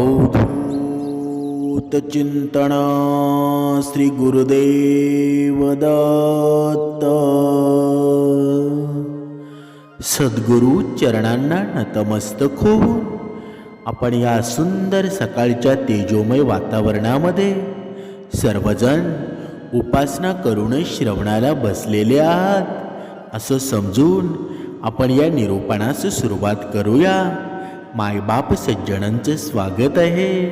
अवधूत चिंतन श्री गुरुदेव सद्गुरु चरणांना नतमस्तक होऊन आपण या सुंदर सकाळच्या तेजोमय वातावरणामध्ये सर्वजण उपासना करून श्रवणाला बसलेले आहात. असं समजून आपण या निरूपणास सुरुवात करूया. मायबाप सज्जनांचं स्वागत आहे.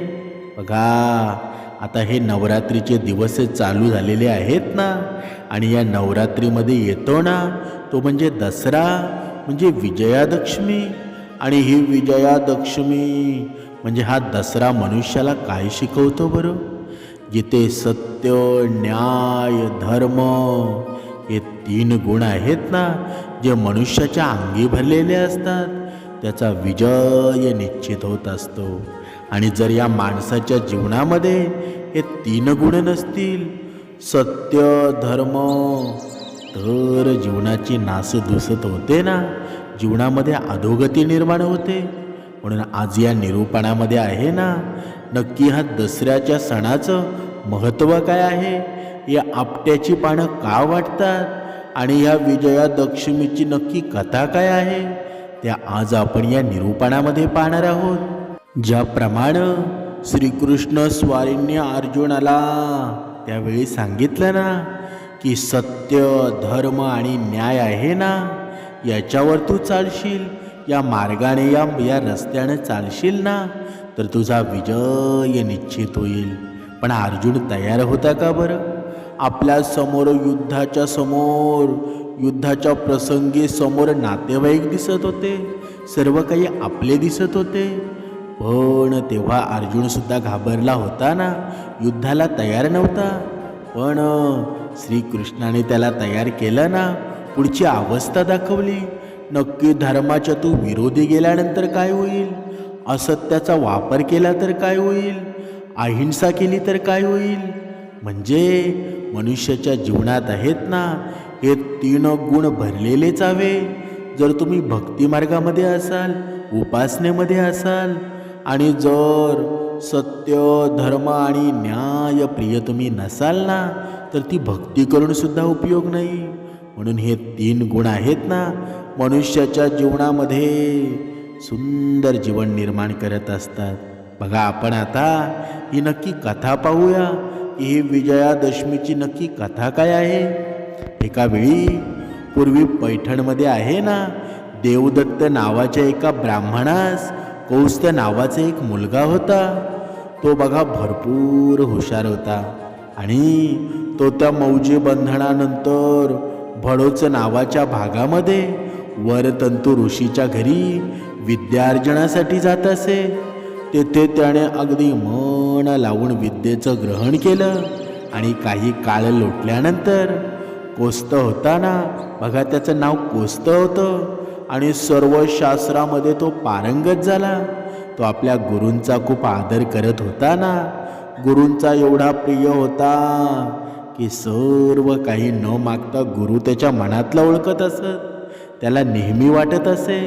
बघा आता हे नवरात्रीचे दिवस चालू झालेले आहेत ना? आणि या नवरात्रीमध्ये येतो ना तो म्हणजे दसरा म्हणजे विजयादशमी. आणि ही विजयादशमी म्हणजे हा दसरा मनुष्याला काय शिकवतो बरं? जिथे सत्य न्याय धर्म हे तीन गुण आहेत ना जे मनुष्याच्या अंगी भरलेले असतात. त्याचा विजय निश्चित होत असतो. आणि जर या माणसाच्या जीवनामध्ये हे तीन गुण नसतील सत्य धर्म तर जीवनाची नास दुसत होते ना? जीवनामध्ये अधोगती निर्माण होते. म्हणून आज या निरूपणामध्ये आहे ना? नक्की हा दसऱ्याच्या सणाचं महत्त्व काय आहे? या आपट्याची पानं का वाटतात? आणि या विजयादशमीची नक्की कथा काय आहे? त्या आज आपण या निरूपणामध्ये पाहणार आहोत. ज्याप्रमाणे श्रीकृष्ण स्वारींनी अर्जुनाला त्यावेळी सांगितलं ना की सत्य धर्म आणि न्याय आहे ना याच्यावर तू चालशील या मार्गाने या या रस्त्याने चालशील ना तर तुझा विजय निश्चित होईल. पण अर्जुन तयार होता का बरं? आपल्यासमोर युद्धाच्या समोर युद्धाच्या प्रसंगी समोर नातेवाईक दिसत होते. सर्व काही आपले दिसत होते. पण तेव्हा अर्जुनसुद्धा घाबरला होता ना युद्धाला तयार नव्हता. पण श्रीकृष्णाने त्याला तयार केलं ना पुढची अवस्था दाखवली. नक्की धर्माच्या तू विरोधी गेल्यानंतर काय होईल? असत्याचा वापर केला तर काय होईल? अहिंसा केली तर काय होईल? म्हणजे मनुष्याच्या जीवनात आहेत ना हे तीन गुण भरलेलेच हवे जर तुम्ही भक्तिमार्गामध्ये असाल उपासनेमध्ये असाल आणि जर सत्य धर्म आणि न्याय प्रिय तुम्ही नसाल ना तर ती भक्ती करून सुद्धा उपयोग नाही. म्हणून हे तीन गुण आहेत ना मनुष्याच्या जीवनामध्ये सुंदर जीवन निर्माण करत असतात. बघा आपण आता ही नक्की कथा पाहूया. की ही विजयादशमीची नक्की कथा काय आहे? एका वेळी पूर्वी पैठणमध्ये आहे ना देवदत्त नावाच्या एका ब्राह्मणास कौस्त नावाचा एक मुलगा होता. तो बघा भरपूर हुशार होता आणि तो त्या मौजी बंधनानंतर भडोच नावाच्या भागामध्ये वरतंतू ऋषीच्या घरी विद्यार्जनासाठी जात असे. तेथे त्याने अगदी मन लावून विद्येचं ग्रहण केलं आणि काही काळ लोटल्यानंतर कोस्त होता ना बघा त्याचं नाव कोस्त होतं. आणि सर्व शास्त्रामध्ये तो पारंगत झाला. तो आपल्या गुरूंचा खूप आदर करत होता ना गुरूंचा एवढा प्रिय होता की सर्व काही न मागता गुरु त्याच्या मनातलं ओळखत असत. त्याला नेहमी वाटत असे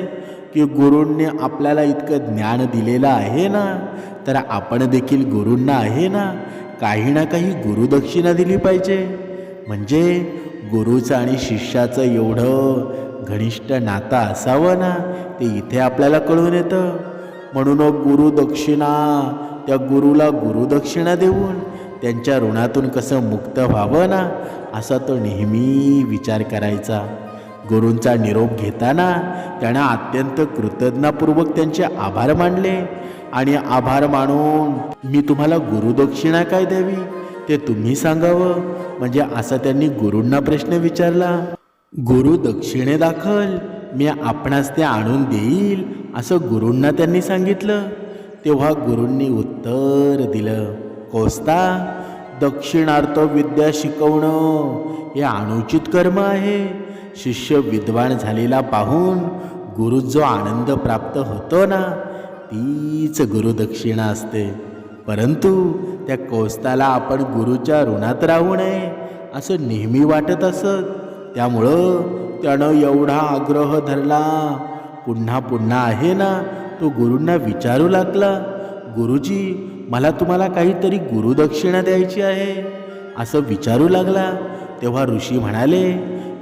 की गुरूंनी आपल्याला इतकं ज्ञान दिलेलं आहे ना तर आपण देखील गुरूंना आहे ना काही ना काही गुरुदक्षिणा दिली पाहिजे. म्हणजे गुरुचं आणि शिष्याचं एवढं घनिष्ठ नातं असावं ना ते इथे आपल्याला कळून येतं. म्हणून गुरुदक्षिणा त्या गुरुला गुरुदक्षिणा देऊन त्यांच्या ऋणातून कसं मुक्त व्हावं ना असा तो नेहमी विचार करायचा. गुरूंचा निरोप घेताना त्यानं अत्यंत कृतज्ञापूर्वक त्यांचे आभार मानले आणि आभार मानून मी तुम्हाला गुरुदक्षिणा काय द्यावी? ते तुम्ही सांगावं? म्हणजे असा त्यांनी गुरूंना प्रश्न विचारला. गुरु दक्षिणे दाखल मी आपणास ते आणून देईल असं गुरूंना त्यांनी सांगितलं. तेव्हा गुरूंनी उत्तर दिलं कोस्ता दक्षिणार्थ विद्या शिकवणं हे अनुचित कर्म आहे. शिष्य विद्वान झालेला पाहून गुरु जो आनंद प्राप्त होतो ना तीच गुरुदक्षिणा असते. परंतु त्या कोस्ताला आपण गुरुच्या ऋणात राहू नये असं नेहमी वाटत असत. त्यामुळं त्यानं एवढा आग्रह धरला. पुन्हा पुन्हा आहे ना तो गुरूंना विचारू लागला. गुरुजी मला तुम्हाला काहीतरी गुरुदक्षिणा द्यायची आहे असं विचारू लागला. तेव्हा ऋषी म्हणाले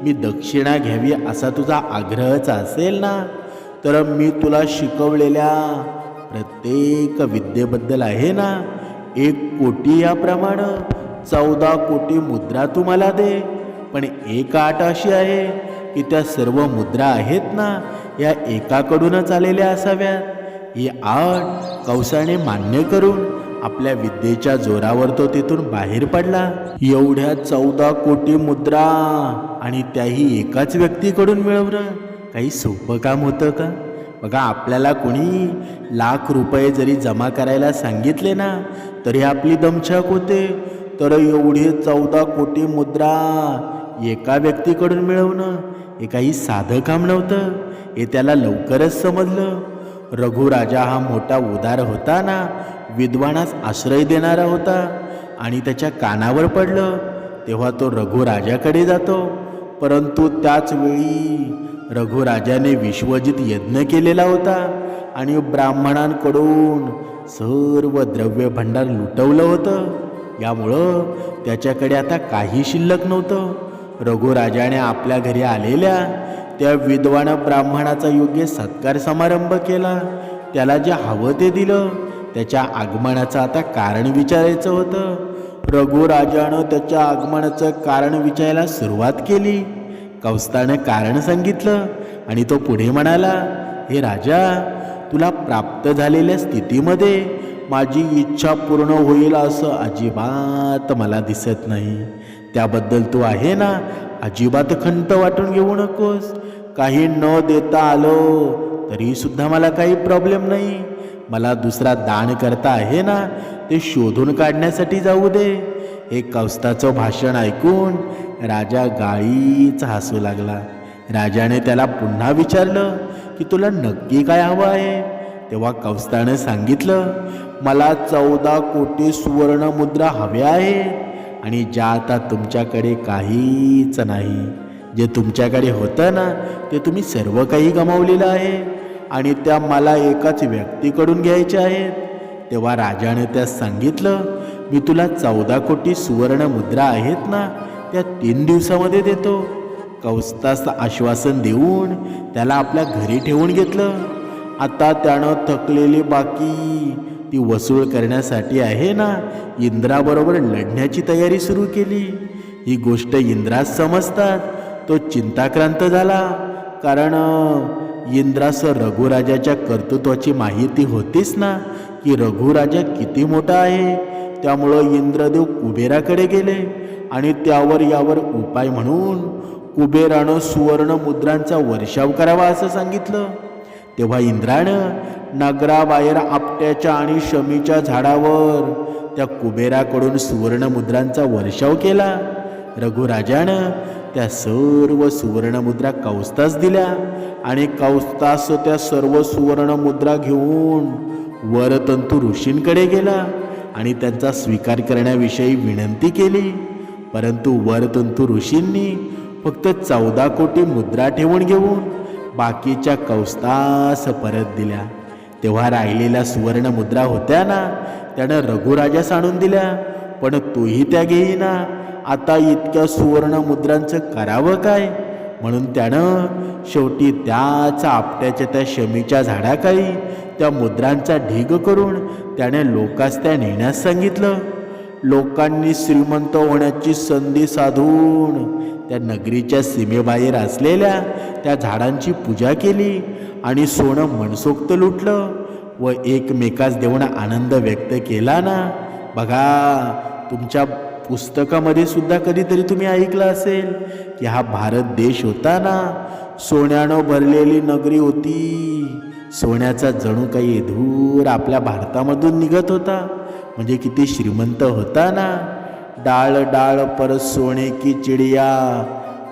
मी दक्षिणा घ्यावी असा तुझा आग्रहच असेल ना? तर मी तुला शिकवलेल्या प्रत्येक विद्येबद्दल आहे ना? एक कोटी याप्रमाणे चौदा कोटी मुद्रा तुम्हाला दे. पण एक आट अशी आहे की त्या सर्व मुद्रा आहेत ना या एकाकडूनच आलेल्या असाव्यात. ही आट कौसाने मान्य करून आपल्या विद्येच्या जोरावर तो तिथून बाहेर पडला. एवढ्या चौदा कोटी मुद्रा आणि त्याही एकाच व्यक्तीकडून मिळवणं काही सोपं काम होतं का? बघा आपल्याला कोणी लाख रुपये जरी जमा करायला सांगितले ना तरी आपली दमछाक होते. तर एवढे चौदा कोटी मुद्रा एका व्यक्तीकडून मिळवणं हे काही साधं काम नव्हतं. हे त्याला लवकरच समजलं. रघुराजा हा मोठा उदार होता ना विद्वानास आश्रय देणारा होता आणि त्याच्या कानावर पडलं. तेव्हा तो रघुराजाकडे जातो. परंतु त्याच वेळी रघुराजाने विश्वजित यज्ञ केलेला होता आणि ब्राह्मणांकडून सर्व द्रव्य भंडार लुटवलं होतं. यामुळं त्याच्याकडे आता काही शिल्लक नव्हतं. रघुराजाने आपल्या घरी आलेल्या त्या विद्वान ब्राह्मणाचा योग्य सत्कार समारंभ केला. त्याला जे हवं ते दिलं. त्याच्या आगमनाचं आता कारण विचारायचं होतं. रघुराजानं त्याच्या आगमनाचं कारण विचारायला सुरुवात केली. कौस्तानं कारण सांगितलं. आणि तो पुढे म्हणाला हे राजा तुला प्राप्त झालेल्या स्थितीमध्ये माझी इच्छा पूर्ण होईल असं अजिबात मला दिसत नाही. त्याबद्दल तू आहे ना अजिबात खंत वाटून घेऊ नकोस. काही न देता आलो तरीसुद्धा मला काही प्रॉब्लेम नाही. मला दुसरा दान करता आहे ना ते शोधून काढण्यासाठी जाऊ दे. हे कौस्ताचं भाषण ऐकून राजा गाळीच हसू लागला. राजाने त्याला पुन्हा विचारलं की तुला नक्की काय हवं आहे? तेव्हा कौस्तानं सांगितलं मला चौदा कोटी सुवर्ण मुद्रा हव्या आहे आणि ज्या आता तुमच्याकडे काहीच नाही. जे तुमच्याकडे होतं ना ते तुम्ही सर्व काही गमावलेलं आहे आणि त्या मला एकाच व्यक्तीकडून घ्यायच्या आहेत. तेव्हा राजाने त्यास सांगितलं मी तुला चौदा कोटी सुवर्ण मुद्रा आहेत ना त्या तीन दिवसामध्ये देतो. कौस्तास आश्वासन देऊन त्याला आपल्या घरी ठेवून घेतलं. आता त्यानं थकलेली बाकी ती वसूल करण्यासाठी आहे ना इंद्राबरोबर लढण्याची तयारी सुरू केली. ही गोष्ट इंद्रास समजतात. तो चिंताक्रांत झाला कारण इंद्रास रघुराजाच्या कर्तृत्वाची माहिती होतीच ना की रघुराजा किती मोठा आहे त्यामुळं इंद्रदेव कुबेराकडे गेले आणि त्यावर यावर उपाय म्हणून कुबेरानं सुवर्ण मुद्रांचा वर्षाव करावा असं सांगितलं. तेव्हा इंद्रानं नगराबाहेर आपट्याच्या आणि शमीच्या झाडावर त्या कुबेराकडून सुवर्ण मुद्रांचा वर्षाव केला. रघुराजानं त्या सर्व सुवर्णमुद्रा कौस्तास दिल्या आणि कौस्तास त्या सर्व सुवर्ण मुद्रा घेऊन वरतंतू ऋषींकडे गेला. आणि त्यांचा स्वीकार करण्याविषयी विनंती केली. परंतु वरतंतू ऋषींनी फक्त चौदा कोटी मुद्रा ठेवून घेऊन बाकीच्या कौस्तास परत दिल्या. तेव्हा राहिलेल्या सुवर्ण मुद्रा होत्या ना त्यानं रघुराजास आणून दिल्या पण तोही त्या घेईना. आता इतक्या सुवर्ण मुद्रांचं करावं काय? म्हणून त्यानं शेवटी त्याच आपट्याच्या त्या शमीच्या झाडाखाली त्या मुद्रांचा ढीग करून त्याने लोकास त्या नेण्यास सांगितलं. लोकांनी श्रीमंत होण्याची संधी साधून त्या नगरीच्या सीमेबाहेर असलेल्या त्या झाडांची पूजा केली आणि सोनं मनसोक्त लुटलं व एकमेकास देऊन आनंद व्यक्त केला ना? बघा तुमच्या पुस्तकामध्ये सुद्धा कधीतरी तुम्ही ऐकलं असेल की हा भारत देश होता ना? सोन्यानं भरलेली नगरी होती. सोन्याचा जणू काही धूर आपल्या भारतामधून निघत होता. म्हणजे किती श्रीमंत होता ना. डाळ डाळ पर सोने की चिडिया.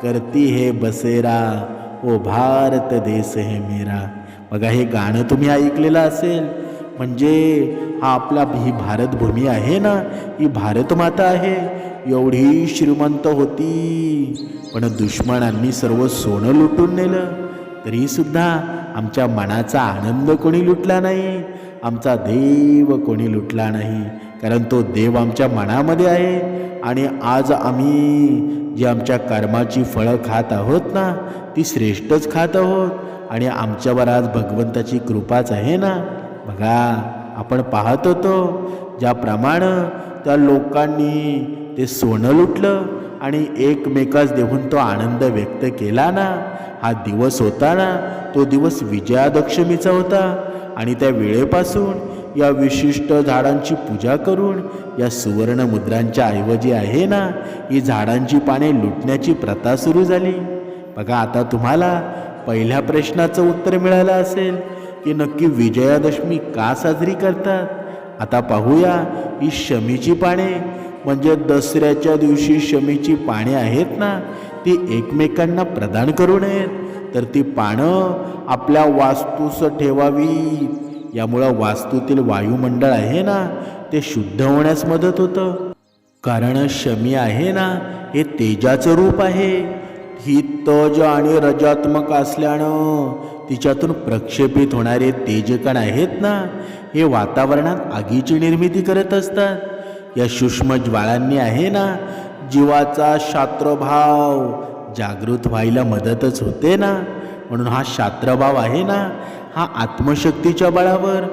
करती हे बसेरा. ओ भारत देश हे मेरा. बघा हे गाणं तुम्ही ऐकलेलं असेल. म्हणजे हा आपला ही भारतभूमी आहे ना. ही भारतमाता आहे. एवढी श्रीमंत होती. पण दुश्मनांनी सर्व सोनं लुटून नेलं. तरीसुद्धा आमच्या मनाचा आनंद कोणी लुटला नाही. आमचा देव कोणी लुटला नाही. कारण तो देव आमच्या मनामध्ये आहे. आणि आज आम्ही जी आमच्या कर्माची फळं खात आहोत ना ती श्रेष्ठच खात आहोत. आणि आमच्यावर आज भगवंताची कृपाच आहे ना. बघा आपण पाहत होतो ज्याप्रमाणे त्या लोकांनी ते सोनं लुटलं. आणि एकमेकास देऊन तो आनंद व्यक्त केला ना? हा दिवस होता ना? तो दिवस विजयादशमीचा होता. आणि त्या वेळेपासून या विशिष्ट झाडांची पूजा करून या सुवर्ण मुद्रांच्या ऐवजी आहे ना? ही झाडांची पाने लुटण्याची प्रथा सुरू झाली. बघा आता तुम्हाला पहिल्या प्रश्नाचं उत्तर मिळालं असेल की नक्की विजयादशमी का साजरी करतात? आता पाहूया ही शमीची पाने म्हणजे दसऱ्याच्या दिवशी शमीची पाने आहेत ना ती एकमेकांना प्रदान करू नयेत. तर ती पानं आपल्या वास्तूस ठेवावी. यामुळं वास्तूतील वायुमंडळ आहे ना ते शुद्ध होण्यास मदत होतं. कारण शमी आहे ना हे तेजाचं रूप आहे. ही तज आणि रजात्मक असल्यानं तिच्यातून प्रक्षेपित होणारे तेजकण आहेत ना हे वातावरणात आगीची निर्मिती करत असतात. या सूक्ष्म ज्वाळांनी आहे ना? जीवाचा शास्त्रभाव जागृत व्हायला मदतच होते ना? म्हणून हा शास्त्रभाव आहे ना? हा आत्मशक्तीच्या बळावर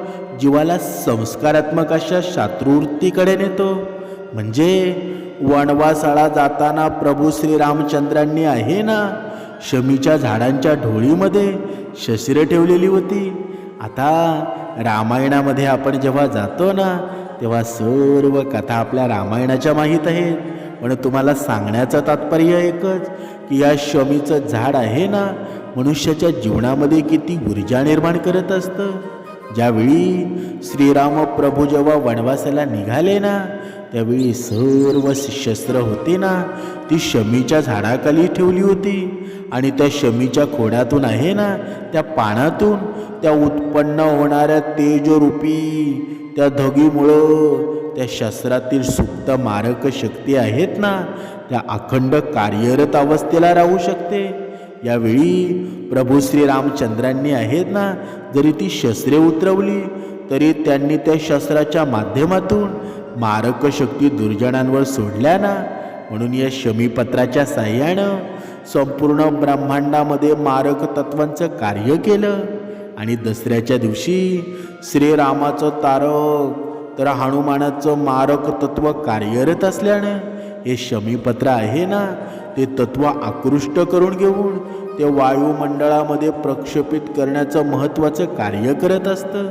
जीवाला संस्कारात्मक अशा शात्रवृत्तीकडे नेतो. म्हणजे वणवासाळा जाताना प्रभू श्रीरामचंद्रांनी आहे ना? शमीच्या झाडांच्या ढोळीमध्ये शस्त्रे ठेवलेली होती. आता रामायणामध्ये आपण जेव्हा जातो ना तेव्हा सर्व कथा आपल्या रामायणाच्या माहीत आहेत. पण तुम्हाला सांगण्याचं तात्पर्य एकच की या शमीचं झाड आहे ना मनुष्याच्या जीवनामध्ये किती ऊर्जा निर्माण करत असतं. ज्यावेळी श्रीराम प्रभू जेव्हा वनवासाला निघाले ना त्यावेळी सर्व शस्त्र होते ना ती शमीच्या झाडाखाली ठेवली होती. आणि त्या शमीच्या खोडातून आहे ना त्या पानातून त्या उत्पन्न होणाऱ्या तेजरूपी त्या धोगीमुळं त्या शस्त्रातील सुप्त मारक शक्ती आहेत ना त्या अखंड कार्यरत अवस्थेला राहू शकते. यावेळी प्रभू श्रीरामचंद्रांनी आहेत ना जरी ती शस्त्रे उतरवली तरी त्यांनी त्या शस्त्राच्या माध्यमातून मारक शक्ती दुर्जनांवर सोडल्या ना. म्हणून या शमीपत्राच्या साह्यानं संपूर्ण ब्रह्मांडामध्ये मारक तत्वांचं कार्य केलं. आणि दसऱ्याच्या दिवशी श्रीरामाचं तारक तर हनुमानाचं मारक तत्व कार्यरत असल्यानं हे शमीपत्र आहे ना ते तत्व आकृष्ट करून घेऊन ते वायुमंडळामध्ये प्रक्षेपित करण्याचं महत्त्वाचं कार्य करत असतं.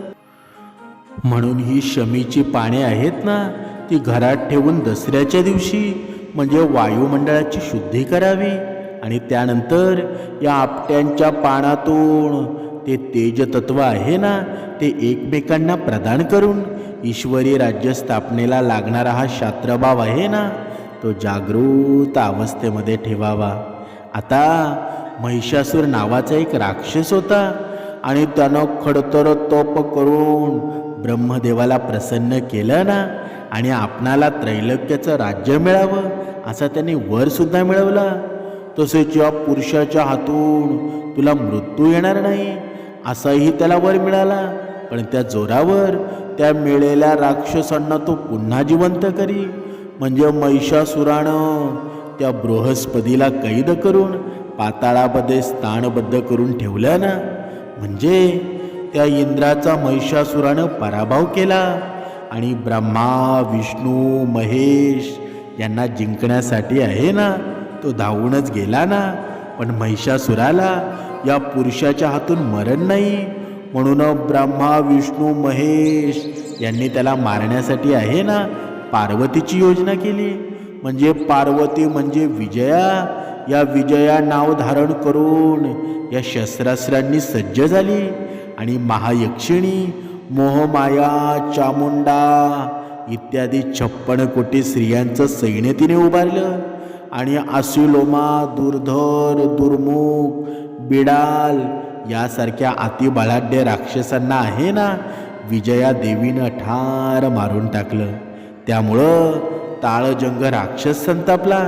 म्हणून ही शमीची पाने आहेत ना ती घरात ठेवून दसऱ्याच्या दिवशी म्हणजे वायुमंडळाची शुद्धी करावी आणि त्यानंतर या आपट्यांच्या पानातून ते तेजतत्व आहे ना ते एकमेकांना प्रदान करून ईश्वरी राज्य स्थापनेला लागणारा हा शास्त्रभाव आहे ना तो जागृत अवस्थेमध्ये ठेवावा. आता महिषासूर नावाचा एक राक्षस होता आणि त्यानं खडतर तोप करून ब्रह्मदेवाला प्रसन्न केलं ना आणि आपणाला त्रैलोक्याचं राज्य मिळावं असा त्याने वरसुद्धा मिळवला. तसेच या पुरुषाच्या हातून तुला मृत्यू येणार नाही. असाही त्याला वर मिळाला. पण त्या जोरावर त्या मिळेल्या राक्षसांना तो पुन्हा जिवंत करी. म्हणजे महिषासुरानं त्या बृहस्पतीला कैद करून पाताळामध्ये स्थानबद्ध करून ठेवलं ना म्हणजे त्या इंद्राचा महिषासुरानं पराभव केला आणि ब्रह्मा विष्णू महेश यांना जिंकण्यासाठी आहे ना तो धावूनच गेला ना. पण महिषासुराला या पुरुषाच्या हातून मरण नाही. म्हणून ब्रह्मा विष्णू महेश यांनी त्याला मारण्यासाठी आहे ना पार्वतीची योजना केली. म्हणजे पार्वती म्हणजे विजया. या विजया नाव धारण करून या शस्त्रास्त्रांनी सज्ज झाली. आणि महायक्षिणी मोहमाया चामुंडा इत्यादी छप्पन कोटी स्त्रियांचं सैन्य तिने उभारलं. आणि आसुलोमा दुर्धर दुर्मुख बिडाल. यासारख्या अतिबलाढ्य राक्षसांना आहे ना विजया देवीनं ठार मारून टाकलं. त्यामुळं ताळजंग राक्षस संतापला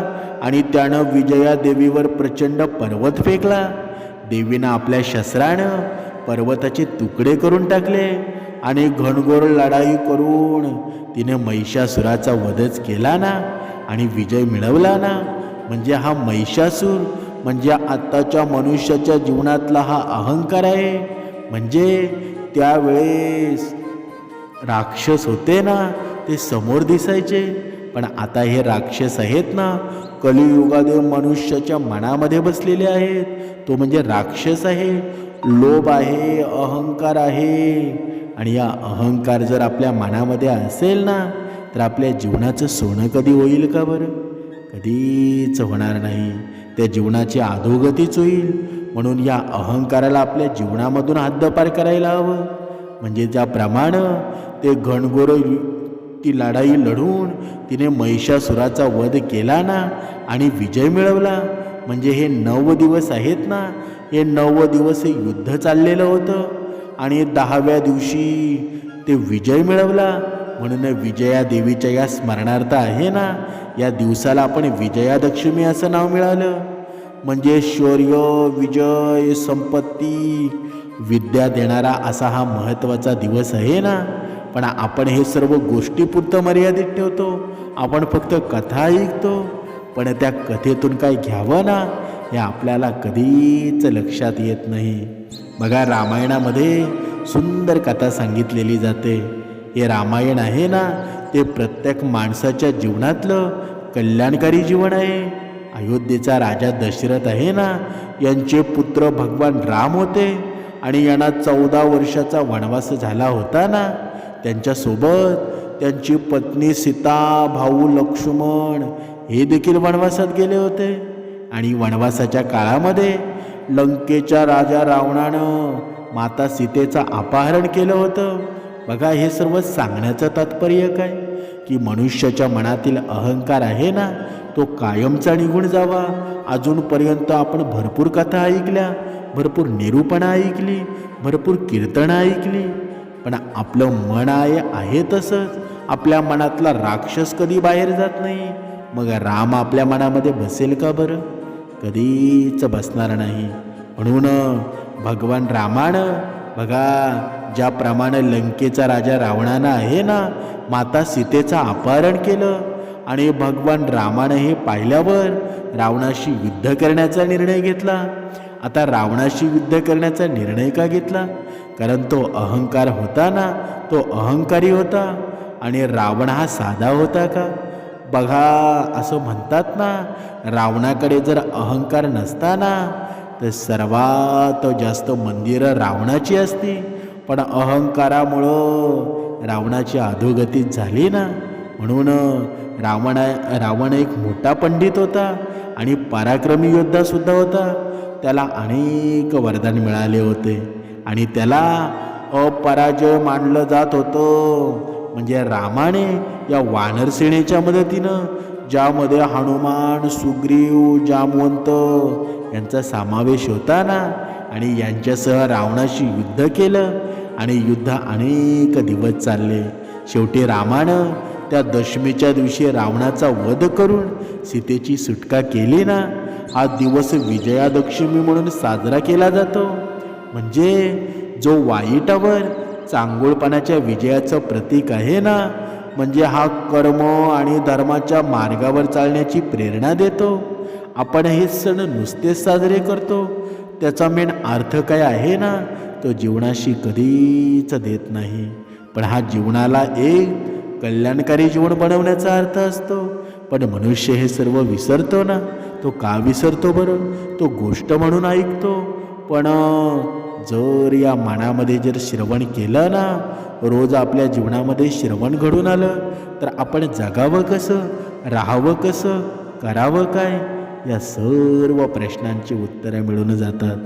आणि त्यानं विजया देवीवर प्रचंड पर्वत फेकला. देवीनं आपल्या शस्त्रानं पर्वताचे तुकडे करून टाकले आणि घनघोर लढाई करून तिने महिषासुराचा वधच केला ना आणि विजय मिळवला ना. म्हणजे हा महिषासूर म्हणजे आत्ताच्या मनुष्याच्या जीवनातला हा अहंकार आहे. म्हणजे त्यावेळेस राक्षस होते ना ते समोर दिसायचे. पण आता हे राक्षस आहेत ना कलियुगादेव मनुष्याच्या मनामध्ये बसलेले आहेत. तो म्हणजे राक्षस आहे. लोभ आहे अहंकार आहे. आणि या अहंकार जर आपल्या मनामध्ये असेल ना तर आपल्या जीवनाचं सोनं कधी होईल का बरं? कधीच होणार नाही. त्या जीवनाची अधोगतीच होईल. म्हणून या अहंकाराला आपल्या जीवनामधून हद्दपार करायला हवं. म्हणजे ज्याप्रमाणे ते घनघोर ती लढाई लढून तिने महिषासुराचा वध केला ना आणि विजय मिळवला. म्हणजे हे नऊ दिवस आहेत ना हे नऊ दिवस हे युद्ध चाललेलं होतं. आणि दहाव्या दिवशी ते विजय मिळवला. म्हणून विजया देवीच्या या स्मरणार्थ आहे ना? या दिवसाला आपण विजयादशमी असं नाव मिळालं. म्हणजे शौर्य विजय संपत्ती विद्या देणारा असा हा महत्त्वाचा दिवस आहे ना? पण आपण हे सर्व गोष्टीपुरतं मर्यादित ठेवतो. आपण फक्त कथा ऐकतो. पण त्या कथेतून काय घ्यावं ना? हे आपल्याला कधीच लक्षात येत नाही. बघा रामायणामध्ये सुंदर कथा सांगितलेली जाते. हे रामायण आहे ना ते प्रत्येक माणसाच्या जीवनातलं कल्याणकारी जीवन आहे. अयोध्येचा राजा दशरथ आहे ना यांचे पुत्र भगवान राम होते आणि यांना चौदा वर्षाचा वनवास झाला होता ना त्यांच्यासोबत त्यांची पत्नी सीता भाऊ लक्ष्मण हे देखील वनवासात गेले होते. आणि वनवासाच्या काळामध्ये लंकेच्या राजा रावणानं माता सीतेचं अपहरण केलं होतं. बघा हे सर्व सांगण्याचं तात्पर्य काय? की मनुष्याच्या मनातील अहंकार आहे ना तो कायमचा निघून जावा. अजूनपर्यंत आपण भरपूर कथा ऐकल्या भरपूर निरूपणं ऐकली भरपूर कीर्तनं ऐकली. पण आपलं मन आहे आहे तसंच. आपल्या मनातला राक्षस कधी बाहेर जात नाही. मग राम आपल्या मनामध्ये बसेल का बरं? कधीच बसणार नाही. म्हणून भगवान रामानं बघा ज्याप्रमाणे लंकेचा राजा रावणानं आहे ना माता सीतेचं अपहरण केलं आणि भगवान रामानं हे पाहिल्यावर रावणाशी युद्ध करण्याचा निर्णय घेतला. आता रावणाशी युद्ध करण्याचा निर्णय का घेतला? कारण तो अहंकार होता ना तो अहंकारी होता आणि रावण हा साधा होता का? बघा असं म्हणतात ना रावणाकडे जर अहंकार नसता ना तर सर्वात जास्त मंदिरं रावणाची असती. पण अहंकारामुळं रावणाची अधोगती झाली ना. म्हणून रावण रावण एक मोठा पंडित होता आणि पराक्रमी योद्धासुद्धा होता. त्याला अनेक वरदान मिळाले होते. आणि त्याला अपराजय मानलं जात होतं. म्हणजे रामाने या वानरसेनेच्या मदतीनं ज्यामध्ये हनुमान सुग्रीव जामवंत यांचा समावेश होता ना आणि यांच्यासह रावणाशी युद्ध केलं आणि युद्ध अनेक दिवस चालले. शेवटी रामानं त्या दशमीच्या दिवशी रावणाचा वध करून सीतेची सुटका केली ना हा दिवस विजयादशमी म्हणून साजरा केला जातो. म्हणजे जो वाईटावर चांगुळपणाच्या विजयाचं प्रतीक आहे ना म्हणजे हा कर्म आणि धर्माच्या मार्गावर चालण्याची प्रेरणा देतो. आपण हे सण नुसतेच साजरे करतो. त्याचा मेन अर्थ काय आहे ना तो जीवनाशी कधीच देत नाही. पण हा जीवनाला एक कल्याणकारी जीवन बनवण्याचा अर्थ असतो. पण मनुष्य हे सर्व विसरतो ना तो का विसरतो बरं? तो गोष्ट म्हणून ऐकतो. पण जर या मनामध्ये जर श्रवण केलं ना रोज आपल्या जीवनामध्ये श्रवण घडून आलं तर आपण जगावं कसं राहावं कसं करावं काय? या सर्व प्रश्नांची उत्तरे मिळून जातात.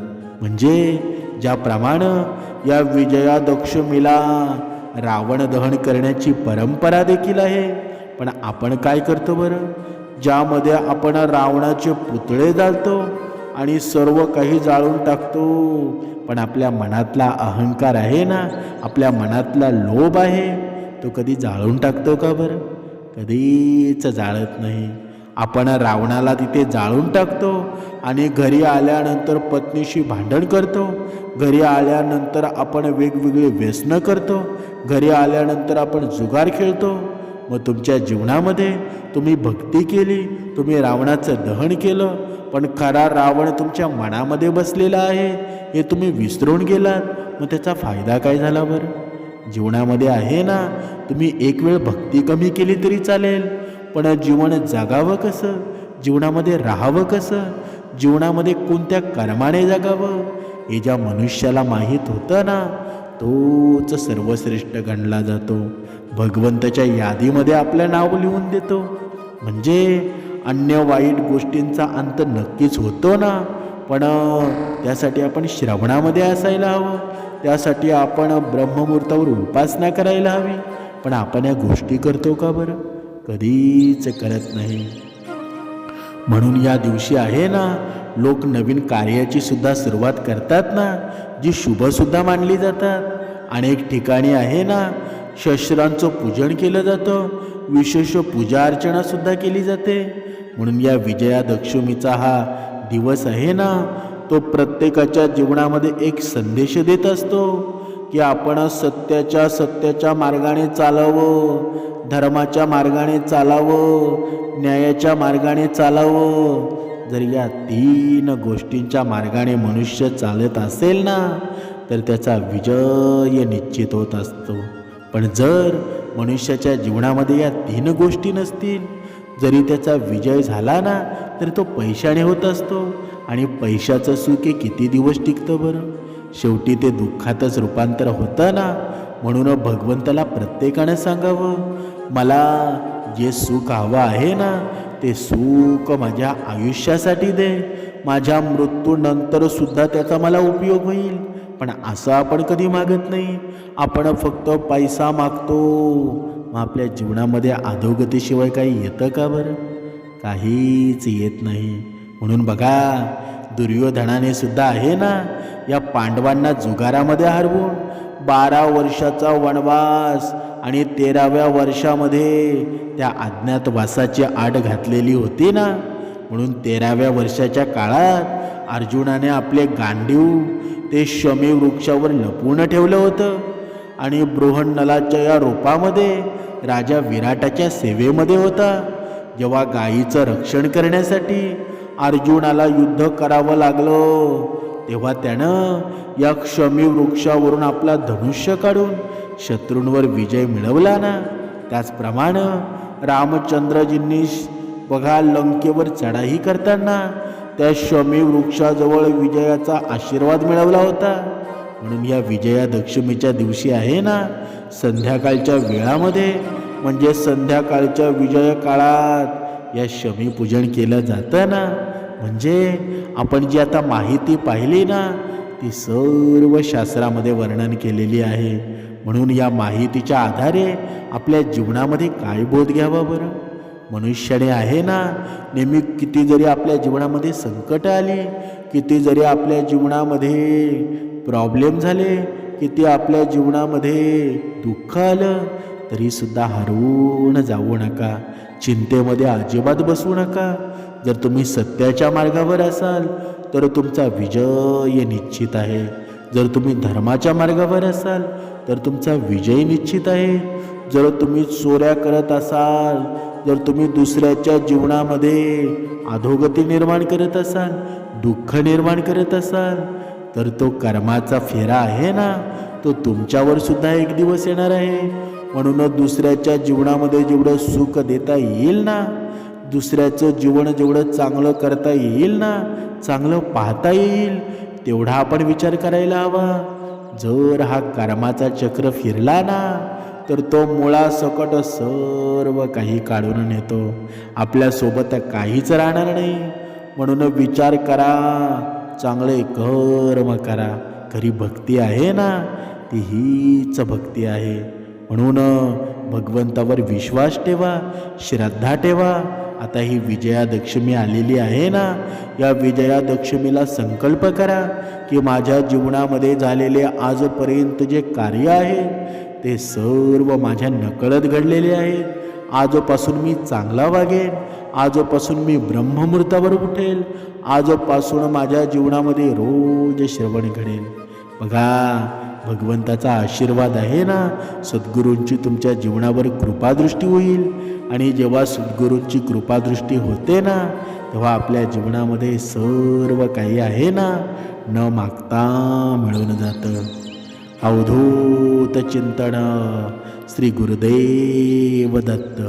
म्हणजे ज्याप्रमाणे या विजयादक्षमीला रावण दहन करण्याची परंपरा देखील आहे. पण आपण काय करतो बरं? ज्यामध्ये आपण रावणाचे पुतळे जाळतो आणि सर्व काही जाळून टाकतो. पण आपल्या मनातला अहंकार आहे ना? आपल्या मनातला लोभ आहे? तो कधी जाळून टाकतो का बरं? कधीच जाळत नाही. आपण रावणाला तिथे जाळून टाकतो आणि घरी आल्यानंतर पत्नीशी भांडण करतो. घरी आल्यानंतर आपण वेगवेगळे व्यसनं करतो. घरी आल्यानंतर आपण जुगार खेळतो. मग तुमच्या जीवनामध्ये तुम्ही भक्ती केली तुम्ही रावणाचं दहन केलं पण खरा रावण तुमच्या मनामध्ये बसलेला आहे हे तुम्ही विसरून गेलात. मग त्याचा फायदा काय झाला बरं? जीवनामध्ये आहे ना तुम्ही एक वेळ भक्ती कमी केली तरी चालेल पण जीवन जगावं कसं? जीवनामध्ये राहावं कसं? जीवनामध्ये कोणत्या कर्माने जगावं? हे ज्या मनुष्याला माहीत होतं ना तोच सर्वश्रेष्ठ गणला जातो. भगवंताच्या यादीमध्ये आपलं नाव लिहून देतो. म्हणजे अन्य वाईट गोष्टींचा अंत नक्कीच होतो ना पण त्यासाठी आपण श्रवणामध्ये असायला हवं. त्यासाठी आपण ब्रह्ममुहूर्तावर उपासना करायला हवी. पण आपण या गोष्टी करतो का बरं? कधीच करत नाही. म्हणून या दिवशी आहे ना लोक नवीन कार्याची सुद्धा सुरुवात करतात ना जी शुभसुद्धा मानली जातात. अनेक ठिकाणी आहे ना शस्त्रांचं पूजन केलं जातं विशेष पूजा अर्चनासुद्धा केली जाते. म्हणून या विजयादशमीचा हा दिवस आहे ना तो प्रत्येकाच्या जीवनामध्ये एक संदेश देत असतो. की आपण सत्याच्या सत्याच्या मार्गाने चालावं धर्माच्या मार्गाने चालावं न्यायाच्या मार्गाने चालावं. जर या तीन गोष्टींच्या मार्गाने मनुष्य चालत असेल ना तर त्याचा विजय निश्चित होत असतो. पण जर मनुष्याच्या जीवनामध्ये या तीन गोष्टी नसतील जरी त्याचा विजय झाला ना तरी तो पैशाने होत असतो. आणि पैशाचं सुख हे किती दिवस टिकतं बरं? शेवटी ते दुःखातच रूपांतर होतं ना? म्हणून भगवंताला प्रत्येकानं सांगावं मला जे सुख हवं आहे ना ते सुख माझ्या आयुष्यासाठी दे. माझ्या मृत्यूनंतर सुद्धा त्याचा मला उपयोग होईल. पण असं आपण कधी मागत नाही. आपण फक्त पैसा मागतो. मग आपल्या जीवनामध्ये अधोगतीशिवाय काही येतं का बरं? काहीच येत नाही. म्हणून बघा दुर्योधनाने सुद्धा आहे ना या पांडवांना जुगारामध्ये हरवून? बारा वर्षाचा वनवास आणि तेराव्या वर्षामध्ये त्या अज्ञातवासाची आड घातलेली होती ना? म्हणून तेराव्या वर्षाच्या काळात अर्जुनाने आपले गांडीव ते शमी वृक्षावर लपवून ठेवलं होतं. आणि बृहन्नलाच्या या रूपामध्ये राजा विराटाच्या सेवेमध्ये होता. जेव्हा गायीचं रक्षण करण्यासाठी अर्जुनाला युद्ध करावं लागलं. तेव्हा त्यानं या क्षमी वृक्षावरून आपला धनुष्य काढून शत्रूंवर विजय मिळवला ना. त्याचप्रमाणे रामचंद्रजींनी बघा लंकेवर चढाई करताना त्या शमी वृक्षाजवळ विजयाचा आशीर्वाद मिळवला होता. म्हणून या विजयादशमीच्या दिवशी आहे ना संध्याकाळच्या वेळामध्ये म्हणजे संध्याकाळच्या विजय काळात या शमी पूजन केलं जातं ना म्हणजे आपण जी आता माहिती पाहिली ना ती सर्व शास्त्रामध्ये वर्णन केलेली आहे. म्हणून या माहितीच्या आधारे आपल्या जीवनामध्ये काय बोध घ्यावा बरं? मनुष्याने आहे ना नेहमी किती जरी आपल्या जीवनामध्ये संकट आली किती जरी आपल्या जीवनामध्ये प्रॉब्लेम झाले किती आपल्या जीवनामध्ये दुःख आलं तरीसुद्धा हरवून जाऊ नका. चिंतेमध्ये अजिबात बसू नका. जर तुम्ही सत्याच्या मार्गावर असाल तर तुमचा विजय निश्चित आहे. जर तुम्ही धर्माच्या मार्गावर असाल तर तुमचा विजय निश्चित आहे. जर तुम्ही चोऱ्या करत असाल जर तुम्ही दुसऱ्याच्या जीवनामध्ये अधोगती निर्माण करत असाल दुःख निर्माण करत असाल तर तो कर्माचा फेरा आहे ना? तो तुमच्यावर सुद्धा एक दिवस येणार आहे. म्हणून दुसऱ्याच्या जीवनामध्ये जेवढं सुख देता येईल ना दुसऱ्याचं जीवन जेवढं चांगलं करता येईल ना चांगलं पाहता येईल तेवढा आपण विचार करायला हवा. जर हा कर्माचा चक्र फिरला ना तर तो मुळासकट सर्व काही काढून नेतो. आपल्यासोबत काहीच राहणार नाही. म्हणून विचार करा चांगले कर्म करा. खरी भक्ती आहे ना ती हीच भक्ती आहे. म्हणून भगवंतावर विश्वास ठेवा श्रद्धा ठेवा. आता ही विजयादशमी आलेली आहे ना या विजयादशमीला संकल्प करा की माझ्या जीवनामध्ये झालेले आजपर्यंत जे कार्य आहे ते सर्व माझ्या नकळत घडलेले आहे. आजपासून मी चांगला वागेन आजपासून मी ब्रह्ममुहूर्तावर उठेल आजपासून माझ्या जीवनामध्ये रोज श्रवण घडेल. बघा भगवंताचा आशीर्वाद आहे ना? सद्गुरूंची तुमच्या जीवनावर कृपादृष्टी होईल. आणि जेव्हा सद्गुरूंची कृपादृष्टी होते ना तेव्हा आपल्या जीवनामध्ये सर्व काही आहे ना? न मागता मिळून जातं. अवधूत चिंतन श्री गुरुदेव दत्त.